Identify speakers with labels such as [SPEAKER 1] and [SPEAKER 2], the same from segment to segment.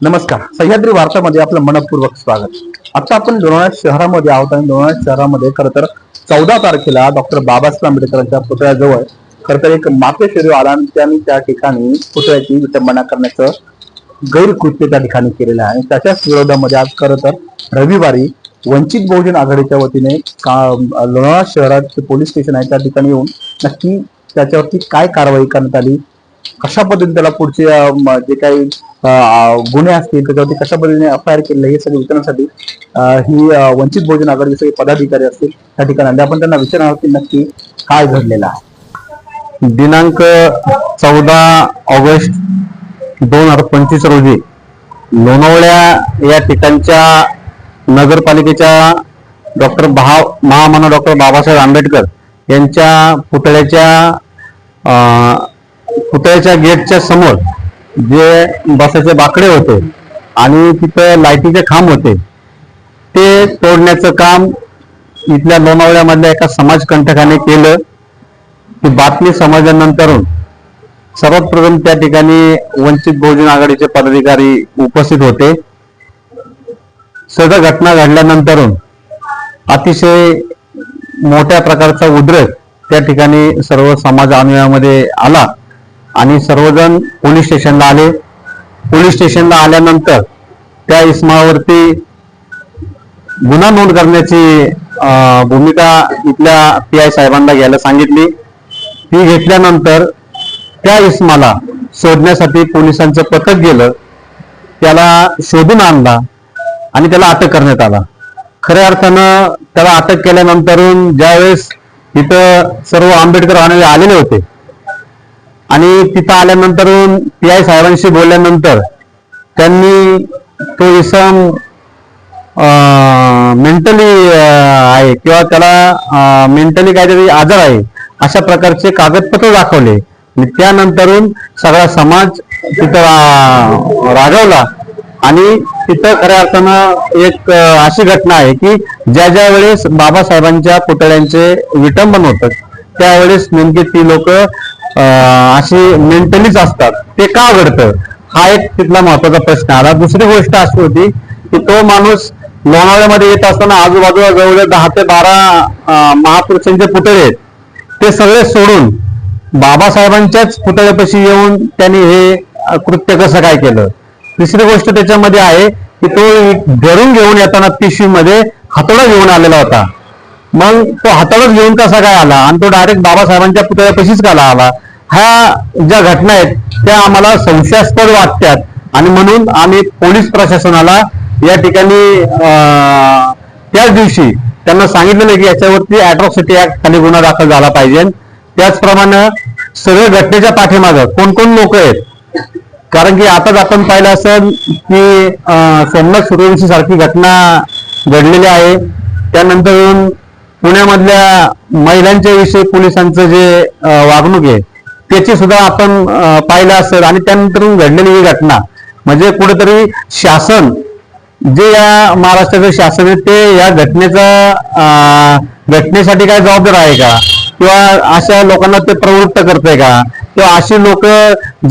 [SPEAKER 1] नमस्कार. सह्याद्री वार्तामध्ये आपलं मनपूर्वक स्वागत. आता आपण लोणावळा शहरामध्ये आहोत आणि लोणावळा शहरामध्ये खरं तर चौदा तारखेला डॉक्टर बाबासाहेब आंबेडकरांच्या पुतळ्याजवळ खरं तर एक माते शरीर आला आणि त्यांनी त्या ठिकाणी पुतळ्याची विटंबना करण्याचं गैरकृत्य त्या ठिकाणी केलेलं आहे. आणि त्याच्याच विरोधामध्ये आज खरं तर रविवारी वंचित बहुजन आघाडीच्या वतीने का लोणावळा शहरात पोलीस स्टेशन आहे त्या ठिकाणी येऊन नक्की त्याच्यावरती काय कारवाई करण्यात आली? कशा पद्धतीने त्याला पुढचे जे काही गुन्हे असतील त्याच्यावरती कशा पद्धतीने एफ आय आर केलेलं हे सगळं विचारण्यासाठी ही वंचित बहुजन आघाडीचे सगळे पदाधिकारी असतील त्या ठिकाणी आपण त्यांना विचारणार की नक्की काय घडलेलं आहे.
[SPEAKER 2] दिनांक चौदा ऑगस्ट दोन हजार पंचवीस रोजी लोणावळ्या या ठिकाणच्या नगरपालिकेच्या डॉक्टर भाव महामानव डॉक्टर बाबासाहेब आंबेडकर यांच्या पुतळ्याच्या पुतळ्याच्या गेटच्या समोर जे बसाचे बाकडे होते आणि तिथं लाईटीचे खांब होते ते तोडण्याचं काम इथल्या लोणावळ्यामधल्या एका समाजकंटकाने केलं. ती बातमी समजल्यानंतर सर्वात प्रथम त्या ठिकाणी वंचित बहुजन आघाडीचे पदाधिकारी उपस्थित होते. सगळं घटना घडल्यानंतर अतिशय मोठ्या प्रकारचा उद्रेक त्या ठिकाणी सर्व समाज अनुयामध्ये आला. आणि सर्वजण पोलीस स्टेशनला आले. पोलीस स्टेशनला आल्यानंतर त्या इस्मावरती गुन्हा नोंद करण्याची भूमिका इथल्या पी आय साहेबांना घ्यायला सांगितली. ती घेतल्यानंतर त्या इस्माला शोधण्यासाठी पोलिसांचं पथक गेलं. त्याला शोधून आणला आणि त्याला अटक करण्यात आला. खऱ्या अर्थानं त्याला अटक केल्यानंतर ज्यावेळेस तिथं सर्व आंबेडकर अनुयायी आलेले होते आणि तिथं आल्यानंतर पी आय साहेबांशी बोलल्यानंतर त्यांनी तो इसम मेंटली आहे किंवा त्याला मेंटली काहीतरी आजार आहे अशा प्रकारचे कागदपत्र दाखवले. आणि त्यानंतरून सगळा समाज तिथं रागवला. आणि तिथं खऱ्या अर्थानं एक अशी घटना आहे की ज्या ज्या वेळेस बाबासाहेबांच्या पुतळ्यांचे विटंबन होतं त्यावेळेस नेमके ती लोक अशी मेंटलीच असतात. ते का घडतं? हा एक तिथला महत्त्वाचा प्रश्न. आला दुसरी गोष्ट अशी होती की तो माणूस लोणावळ्यामध्ये येत असताना आजूबाजूला जवळ दहा ते बारा महापुरुषांचे पुतळे आहेत. ते सगळे सोडून बाबासाहेबांच्याच पुतळ्यापाशी येऊन त्यांनी हे कृत्य कसं काय केलं? तिसरी गोष्ट त्याच्यामध्ये आहे की तो धरून घेऊन येताना पिशवीमध्ये हातोडा घेऊन आलेला होता. मग तो हाताळच घेऊन कसा काय आला? आणि तो डायरेक्ट बाबासाहेबांच्या पुतळ्यापाशीच का आला? ह्या ज्या घटना आहेत त्या आम्हाला संशयास्पद वाटतात. आणि म्हणून आम्ही पोलीस प्रशासनाला या ठिकाणी त्याच दिवशी त्यांना सांगितलेलं आहे की याच्यावरती अॅट्रॉसिटी ऍक्ट खाली गुन्हा दाखल झाला पाहिजे. त्याचप्रमाणे सगळ्या घटनेच्या पाठीमागं कोण कोण लोक आहेत? कारण की आताच आपण पाहिलं असेल की सोमनाथ सूर्यवंशी सारखी घटना घडलेली आहे. त्यानंतर पुण्यामधल्या महिलांच्या विषयी पोलिसांचं जे वागणूक आहे त्याची सुद्धा आपण पाहिलं असेल. आणि त्यानंतर घडलेली ही घटना म्हणजे कुठेतरी शासन जे या महाराष्ट्राचं शासन आहे ते या घटनेचा घटनेसाठी काय जबाबदार आहे का? किंवा अशा लोकांना ते प्रवृत्त करतंय का? किंवा अशी लोक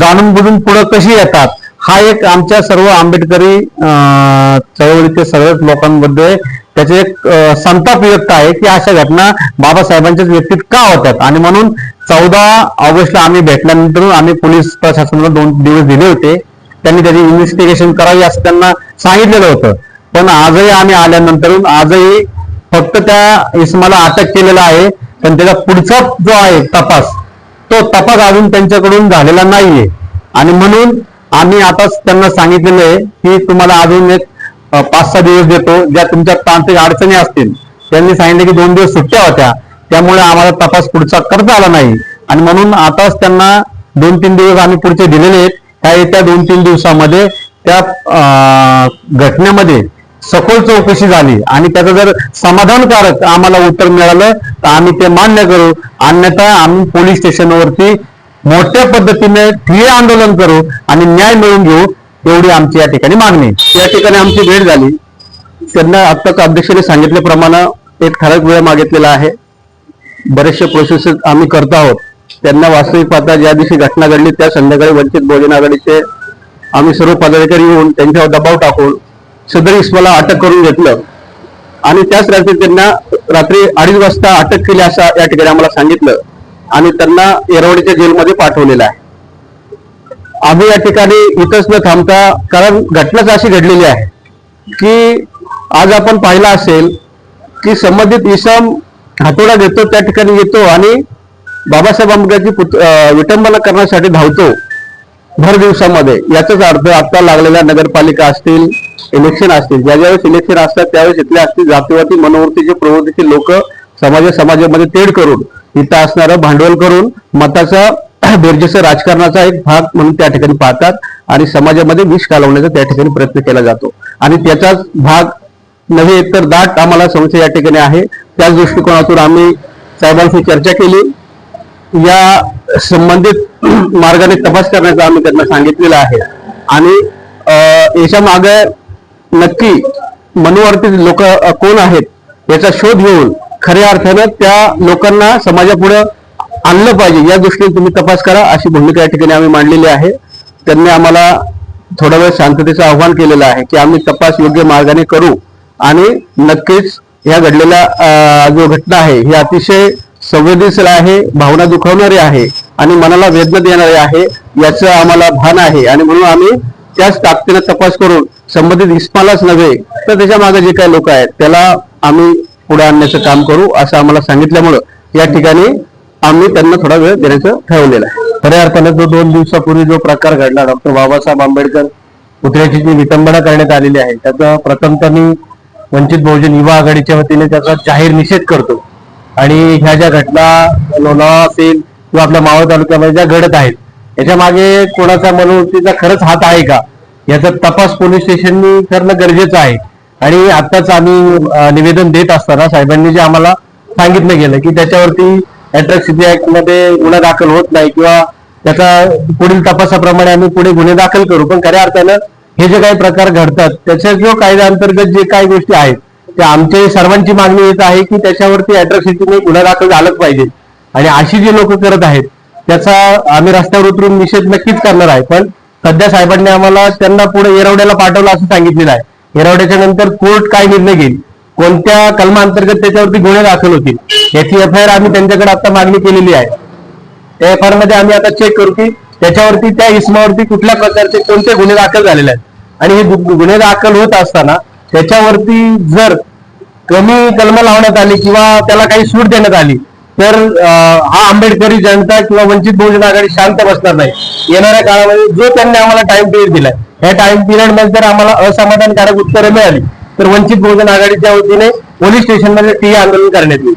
[SPEAKER 2] जाणून बुजून पुढे कशी येतात? हा एक आमच्या सर्व आंबेडकरी अं, चळवळीचे सर्वच लोकांमध्ये त्याचे एक संताप व्यक्त आहे की अशा घटना बाबासाहेबांच्याच व्यक्तीत का होतात आणि म्हणून चौदा ऑगस्टला आम्ही भेटल्यानंतर आम्ही पोलीस प्रशासनाला दोन दिवस दिले होते. त्यांनी त्याची इन्व्हेस्टिगेशन करावी असं त्यांना सांगितलेलं होतं. पण आजही आम्ही आल्यानंतर आजही फक्त त्या इसमाला अटक केलेला आहे. पण त्याचा पुढचा जो आहे तपास तो तपास अजून त्यांच्याकडून झालेला नाहीये. आणि म्हणून आम्ही आताच त्यांना सांगितलेलं आहे की तुम्हाला अजून एक पाच सहा दिवस देतो. ज्या तुमच्या तांत्रिक अडचणी असतील त्यांनी सांगितलं की दोन दिवस सुट्ट्या होत्या. त्यामुळे आम्हाला तपास पुढचा करता आला नाही. आणि म्हणून आताच त्यांना दोन तीन दिवस आम्ही पुढचे दिलेले आहेत. त्या येत्या दोन तीन दिवसामध्ये त्या अ, घटनेमध्ये सखोल चौकशी झाली. आणि त्याचं जर समाधानकारक आम्हाला उत्तर मिळालं तर आम्ही ते मान्य करू. अन्यथा आम्ही पोलीस स्टेशनवरती मोठ्या पद्धतीने ठिय्या आंदोलन करू आणि न्याय मिळवून घेऊ एवढी आमची या ठिकाणी मागणी. या ठिकाणी आमची भेट झाली. त्यांना आत्ताच अध्यक्षाने सांगितल्याप्रमाणे एक ठराविक वेळ मागितलेला आहे. बरेचसे प्रोसेस आम्ही करत आहोत. त्यांना वास्तविक पाहता ज्या दिवशी घटना घडली त्या संध्याकाळी वंचित बहुजन आघाडीचे
[SPEAKER 3] आम्ही सर्व पदाधिकारी येऊन त्यांच्यावर दबाव टाकून सदर इस्माला अटक करून घेतलं. आणि त्याच रात्री त्यांना रात्री अडीच वाजता अटक केली असं या ठिकाणी आम्हाला सांगितलं. आणि त्यांना येरवडीच्या जेलमध्ये पाठवलेलं आहे. आम्ही या ठिकाणी इथंच न थांबता कारण घटनाच अशी घडलेली आहे की आज आपण पाहिलं असेल की संबंधित इसम हातोडा घेतो त्या ठिकाणी येतो आणि बाबासाहेब आंबेडकरची विटंबना करण्यासाठी धावतो. भर दिवसामध्ये. याचाच अर्थ आता लागलेल्या नगरपालिका असतील इलेक्शन असतील. ज्या ज्यावेळेस इलेक्शन असतात त्यावेळेस इथले असतील जातीवादी मनोवृत्तीचे प्रवृत्तीचे लोक समाजा समाजामध्ये तेढ करून इथं असणारं भांडवल करून मताचा बेरजेचं राजकारणाचा एक भाग म्हणून त्या ठिकाणी पाहतात आणि समाजामध्ये विष घालवण्याचा त्या ठिकाणी प्रयत्न केला जातो. आणि त्याचाच भाग नव्हे तर दाट आम्हाला समस्या या ठिकाणी आहे. त्याच दृष्टिकोनातून आम्ही साहेबांशी चर्चा केली. या संबंधित मार्गाने तपास करण्याचं आम्ही त्यांना सांगितलेलं आहे. आणि याच्या मागे नक्की मनोवर्ती लोक कोण आहेत याचा शोध घेऊन खऱ्या अर्थानं त्या लोकांना समाजापुढे आणलं पाहिजे. या दृष्टीने तुम्ही तपास करा अशी भूमिका या ठिकाणी आम्ही मांडलेली आहे. त्यांनी आम्हाला थोडा वेळ शांततेचं आव्हान केलेलं आहे की आम्ही तपास योग्य मार्गाने करू. आणि नक्कीच या घडलेल्या जो घटना आहे ही अतिशय संवेदनशील आहे भावना दुखावणारी आहे आणि मनाला वेदना देणारी आहे याचं आम्हाला भान आहे. आणि म्हणून आम्ही त्याच ताकदीनं तपास करून संबंधित इस्मालाच नव्हे तर त्याच्यामागे जे काही लोक आहेत त्याला आम्ही पुढे आणण्याचं काम करू असं आम्हाला सांगितल्यामुळं या ठिकाणी आम्ही त्यांना थोडा वेळ देण्याचं ठरवलेलं आहे. खऱ्या अर्थानं जो दोन दिवसापूर्वी जो प्रकार घडला डॉक्टर बाबासाहेब आंबेडकर पुतळ्याची जी विटंबना करण्यात आलेली आहे त्याचा प्रथमतः मी वंचित बहुजन युवा आघाडीच्या वतीने त्याचा जाहीर निषेध करतो. आणि ह्या ज्या घटना लोणावळा असेल किंवा आपल्या मावळ तालुक्यामध्ये ज्या घडत आहेत याच्या मागे कोणाचा मनोवृत्तीचा खरंच हात आहे का? याचा तपास पोलीस स्टेशननी करणं गरजेचं आहे. आणि आत्ताच आम्ही निवेदन देत असताना साहेबांनी जे आम्हाला सांगितलं गेलं की त्याच्यावरती अट्रॅक्सिटी ऍक्टमध्ये गुन्हा दाखल होत नाही किंवा त्याचा पुढील तपासाप्रमाणे आम्ही पुढे गुन्हे दाखल करू. पण खऱ्या अर्थानं हे जे काही प्रकार घडतात त्याच्या जो कायद्याअंतर्गत जे काही गोष्टी आहेत त्या आमच्या सर्वांची मागणी येत आहे की त्याच्यावरती अॅट्रॉसिटीने गुन्हा दाखल झालाच पाहिजे. आणि अशी जी लोक करत आहेत त्याचा आम्ही रस्त्यावर उतरून निषेध नक्कीच करणार आहे. पण सध्या साहेबांनी आम्हाला त्यांना पुढे येरवड्याला पाठवलं असं सांगितलेलं आहे. येरवड्याच्या नंतर कोर्ट काय निर्णय घेईल? कोणत्या कलमांतर्गत त्याच्यावरती गुन्हे दाखल होतील? याची एफ आय आर आम्ही त्यांच्याकडे आता मागणी केलेली आहे. त्या एफ आरमध्ये आम्ही आता चेक करू की त्याच्यावरती त्या इस्मावरती कुठल्या प्रकारचे कोणते गुन्हे दाखल झालेले आहेत? आणि हे गुन्हे दाखल होत असताना त्याच्यावरती जर कमी कलम लावण्यात आली किंवा त्याला काही सूट देण्यात आली तर हा आंबेडकरी जनता किंवा वंचित बहुजन आघाडी शांत बसणार नाही. येणाऱ्या काळामध्ये जो त्यांनी आम्हाला टाइम पिरियड दिलाय या टाइम पिरियडमध्ये जर आम्हाला असमाधानकारक उत्तरे मिळाली तर वंचित बहुजन आघाडीच्या वतीने पोलीस स्टेशनमध्ये टी आंदोलन करण्यात येईल.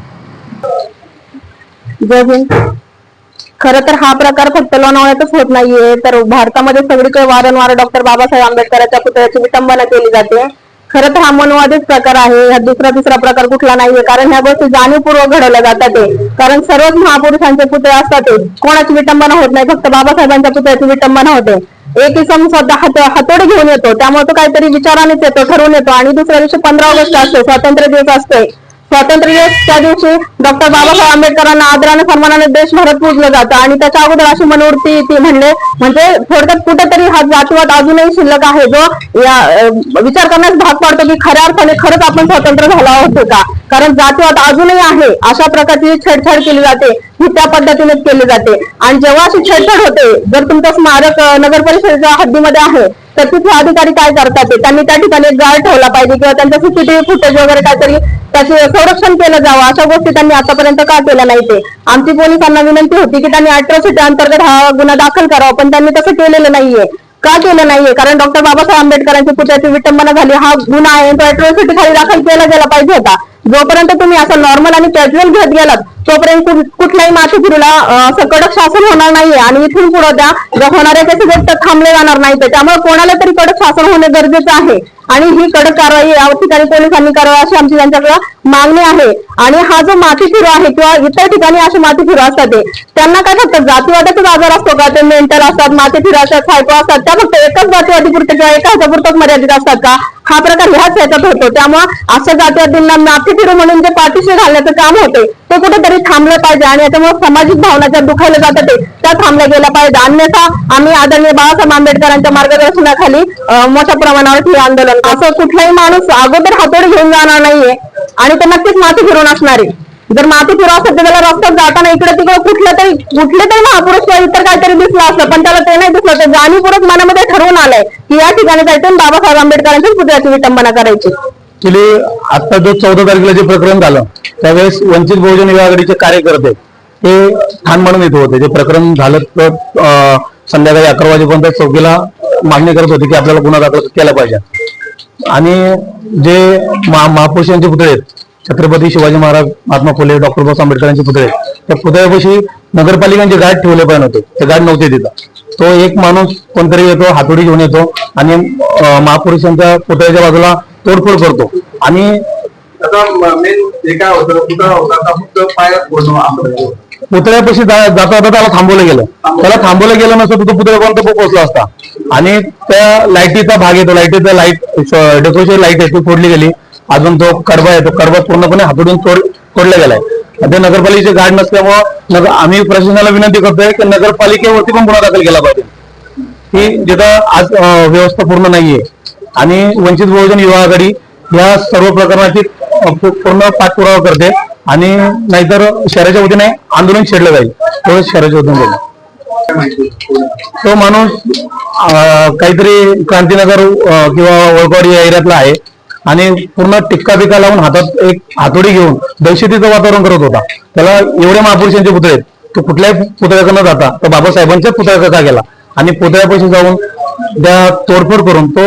[SPEAKER 4] खरं तर हा प्रकार फक्त लोणावळ्यातच होत नाहीये. तर भारतामध्ये सगळीकडे वारंवार डॉक्टर बाबासाहेब आंबेडकरांच्या पुतळ्याची विटंबना केली जाते. खरं तर हा मनवादित प्रकार आहे. ह्या दुसरा तिसरा प्रकार कुठला नाहीये. कारण ह्या गोष्टी जाणीवपूर्वक घडवल्या जातात कारण सर्वच महापुरुषांचे पुतळे असतात कोणाची विटंबना होत नाही. फक्त बाबासाहेबांच्या पुतळ्याची विटंबना होते. एक इसम स्वतः हात हातोडे घेऊन येतो. त्यामुळे तो काहीतरी विचारानेच येतो ठरवून येतो. आणि दुसऱ्या दिवशी पंधरा ऑगस्ट असतो. स्वातंत्र्य दिवस असते. स्वातंत्र्य त्या दिवशी डॉक्टर बाबासाहेब आंबेडकरांना आदराने सन्मानाने देशभरात पूजलं जातं. आणि त्याच्या अगोदर अशी मनोवृत्ती ती म्हणले म्हणजे थोडक्यात कुठेतरी हा जातीवाद अजूनही शिल्लक आहे जो या विचार करण्यास भाग पाडतो की खऱ्या अर्थाने खरंच आपण स्वतंत्र झाला होतो का? कारण जातीवाद अजूनही आहे अशा प्रकारची छेडछाड केली जाते ही त्या पद्धतीनेच केली जाते. आणि जेव्हा अशी छेडछाड होते जर तुमचं स्मारक नगर परिषदेच्या हद्दीमध्ये आहे तर तिथे अधिकारी काय करतात ते? त्यांनी त्या ठिकाणी एक गार्ड ठेवला पाहिजे किंवा त्यांचं सीसीटीव्ही फुटेज वगैरे काहीतरी त्याचे संरक्षण केलं जावं. अशा गोष्टी त्यांनी आतापर्यंत का केल्या नाही ते? आमची पोलिसांना विनंती होती की त्यांनी अट्रॉसिटी अंतर्गत हा गुन्हा दाखल करावा पण त्यांनी तसं केलेलं नाहीये. का केलं नाहीये? कारण डॉक्टर बाबासाहेब आंबेडकरांची पुतळ्याची विटंबना झाली. हा गुन्हा आहे. तो अॅट्रॉसिटी खाली दाखल केला गेला पाहिजे होता. जोपर्यंत तुम्ही असं नॉर्मल आणि कॅज्युअल घेत गेलात तोपर्यंत कुठल्याही माथेफिरीला अं, असं कडक शासन होणार नाहीये. आणि इथून पुढे त्या होणाऱ्या केसेस थांबले जाणार नाही त्यामुळे कोणाला तरी कडक शासन होणे गरजेचं आहे. आणि ही कडक कारवाई या ठिकाणी पोलिसांनी करावी अशी आमची त्यांच्याकडे मागणी आहे. आणि हा जो माती फिरो आहे किंवा इतर ठिकाणी असे माती फिरो असतात ते त्यांना काय फक्त जातीवादाचाच आजार असतो का? ते मेंटल असतात माती फिरो असतात सायको असतात त्या फक्त एकाच जातीवादी पुरते किंवा एका ह्याच्यापुरतच मर्यादित असतात का? हा प्रकार ह्याच ह्याच्यात होतो. त्यामुळे असं जातीवादींना माथी म्हणून जे पाठीशी घालण्याचं काम होते ते कुठेतरी थांबलं पाहिजे आणि याच्यामुळे सामाजिक भावना ज्या दुखायला जातात ते त्या थांबल्या गेल्या पाहिजे. अन्यथा आम्ही आदरणीय बाबासाहेब आंबेडकरांच्या मार्गदर्शनाखाली मोठ्या प्रमाणावर हे आंदोलन असं कुठलाही माणूस अगोदर हातोडी घेऊन जाणार नाहीये. आणि ते नक्कीच माती फिरून असणार आहे. जर माती फिरवा असेल तर त्याला रस्त्यात जाताना इकडे तिकडे कुठलं तरी कुठले तरी महापुरुष किंवा इतर काहीतरी दिसलं असतं पण त्याला ते नाही दिसलं. ते जाणीवपूर्वक मनामध्ये ठरवून आलंय की या ठिकाणी जायचं बाबासाहेब आंबेडकरांच्याच पुतळ्याची विटंबना करायची.
[SPEAKER 2] ऍक्च्युली आता जो चौदा तारखेला जे प्रकरण झालं त्यावेळेस वंचित बहुजन युवा आघाडीचे कार्यकर्ते ते ठाण म्हणून येत होते. जे प्रकरण झालं तर संध्याकाळी अकरा वाजेपर्यंत चौकीला मागणी करत होते की आपल्याला गुन्हा दाखल केला पाहिजे. आणि जे महापुरुष महापुरुषांचे पुतळे आहेत छत्रपती शिवाजी महाराज महात्मा फुले डॉक्टर बाबासाहेब आंबेडकरांचे पुतळे त्या पुतळ्यापाशी नगरपालिकांचे गार्ड ठेवले पण होते ते गार्ड नव्हते तिथं. तो एक माणूस कोणतरी येतो हातोडी घेऊन येतो आणि महापुरुषांच्या पुतळ्याच्या बाजूला तोडफोड करतो. आणि
[SPEAKER 1] आता मेन जे काय होतं पुतळा होता फक्त पायात असं
[SPEAKER 2] पुतळ्यापाशी जा- जाता जाता त्याला थांबवलं गेलं. त्याला थांबवलं गेलं नसतं तर तो पुतळा कोणता पोहोचला असता. आणि त्या लाईटीचा भाग येतो. लाईटीचा लाइट डेकोरेशन लाइट आहे ती फोडली गेली. अजून तो कडबा येतो. कडबा पूर्णपणे हातडून तोड तोडला गेलाय. आता नगरपालिकेचे गार्ड नसल्यामुळं नगर आम्ही प्रशासनाला विनंती करतोय की नगरपालिकेवरती पण गुन्हा दाखल केला पाहिजे. की जिथं आज व्यवस्था पूर्ण नाहीये. आणि वंचित बहुजन युवा आघाडी या सर्व प्रकरणाची पूर्ण पाठपुरावा करते. आणि नाहीतर शहराच्या वतीने आंदोलन छेडलं जाईल. तो शहराच्या वतीने जाईल तो माणूस काहीतरी क्रांतीनगर किंवा वळकवाडी या एरियातला आहे आणि पूर्ण टिक्का बिक्का लावून हातात एक हातोडी घेऊन दहशतीचं वातावरण करत होता. त्याला एवढे महापुरुषांचे पुतळे तो कुठल्याही पुतळ्याकडे न जाता तर बाबासाहेबांच्या पुतळ्याकडे का गेला. आणि पुतळ्यापाशी जाऊन त्या तोडफोड करून तो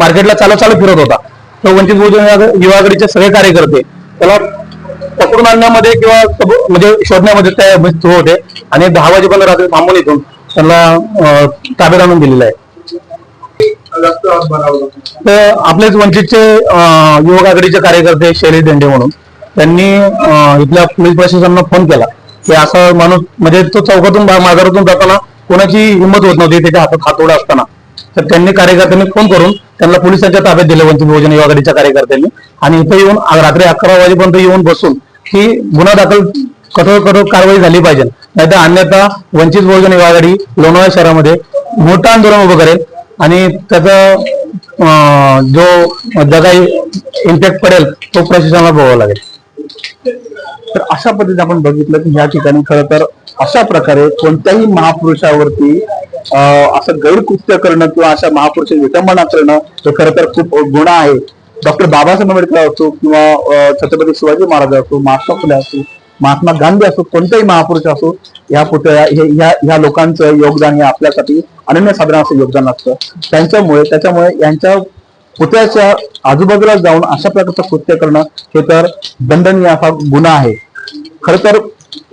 [SPEAKER 2] मार्केटला चालत चालत फिरत होता. तो वंचित बहुजन युवागडीचे सगळे कार्यकर्ते त्याला पकडून आणण्यामध्ये किंवा म्हणजे शोधण्यामध्ये त्या सुरू होते. आणि दहा वाजेपर्यंत रात्री थांबून इथून त्यांना ताब्यात आणून दिलेलं आहे. तर आपलेच वंचितचे युवक आघाडीचे कार्यकर्ते शैलेश देंडे म्हणून त्यांनी इथल्या पोलीस प्रशासनाला फोन केला की असा माणूस म्हणजे तो चौकातून माघारातून जाताना कोणाची हिंमत होत नव्हती त्याच्या हातात हातोडा असताना. तर त्यांनी कार्यकर्त्यांनी फोन करून त्यांना पोलिसांच्या ताब्यात दिले वंचित बहुजन युवा आघाडीच्या कार्यकर्त्यांनी. आणि इथं येऊन रात्री अकरा वाजेपर्यंत येऊन बसून की गुन्हा दाखल कठोर कठोर कारवाई झाली पाहिजे. नाहीतर अन्यथा वंचित बहुजन आघाडी लोणावळा शहरामध्ये मोठं आंदोलन उभं करेल आणि त्याचा अं, जो जगाई इम्पॅक्ट पडेल तो प्रशासनाला भोगावा लागेल.
[SPEAKER 1] तर अशा पद्धतीने आपण बघितलं की ह्या ठिकाणी खरं तर अशा प्रकारे कोणत्याही महापुरुषावरती अं, असं गैरकृत्य करणं किंवा अशा महापुरुषाची विटंबना करणं हे खरं तर खूप गुन्हा आहे. डॉक्टर बाबासाहेब आंबेडकर असो किंवा छत्रपती शिवाजी महाराज असो महात्मा फुले असो महात्मा गांधी असो कोणताही महापुरुष असो ह्या पुतळ्या ह्या लोकांचं योगदान हे आपल्यासाठी अनन्यसाधारण असं योगदान असतं. त्यांच्यामुळे त्याच्यामुळे यांच्या पुतळ्याच्या आजूबाजूला जाऊन अशा प्रकारचं कृत्य करणं हे तर दंडनीय असा गुन्हा आहे. खर तर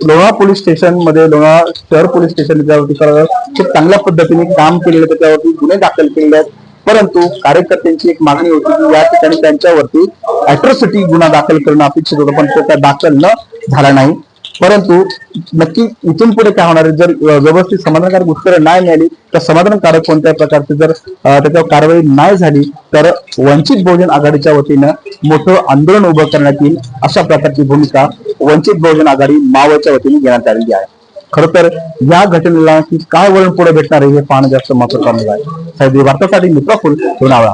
[SPEAKER 1] लोणावळा पोलीस स्टेशनमध्ये लोणावळा शहर पोलीस स्टेशन त्याच्यावरती खरं तर खूप चांगल्या पद्धतीने काम केलेलं आहे, त्याच्यावरती गुन्हे दाखल केलेले आहेत. परंतु कार्यकर्त्यांची एक मागणी होती की या ठिकाणी त्यांच्यावरती अॅट्रॉसिटी गुन्हा दाखल करणं अपेक्षित होतं पण तो काय दाखल न झाला नाही. परंतु नक्की इथून पुढे काय होणार आहे? जर व्यवस्थित समाधानकारक उत्तरं नाही मिळाली तर समाधानकारक कोणत्याही प्रकारचे जर त्याच्यावर कारवाई नाही झाली तर वंचित बहुजन आघाडीच्या वतीनं मोठं आंदोलन उभं करण्यात येईल अशा प्रकारची भूमिका वंचित बहुजन आघाडी मावळच्या वतीने घेण्यात आलेली आहे. खर तर या घटनेला की काय वळण पुढे भेटणार आहे हे पाहणं जास्त महत्वाचं आहे. साहेब भारतासाठी मित्रफुल लोणावळा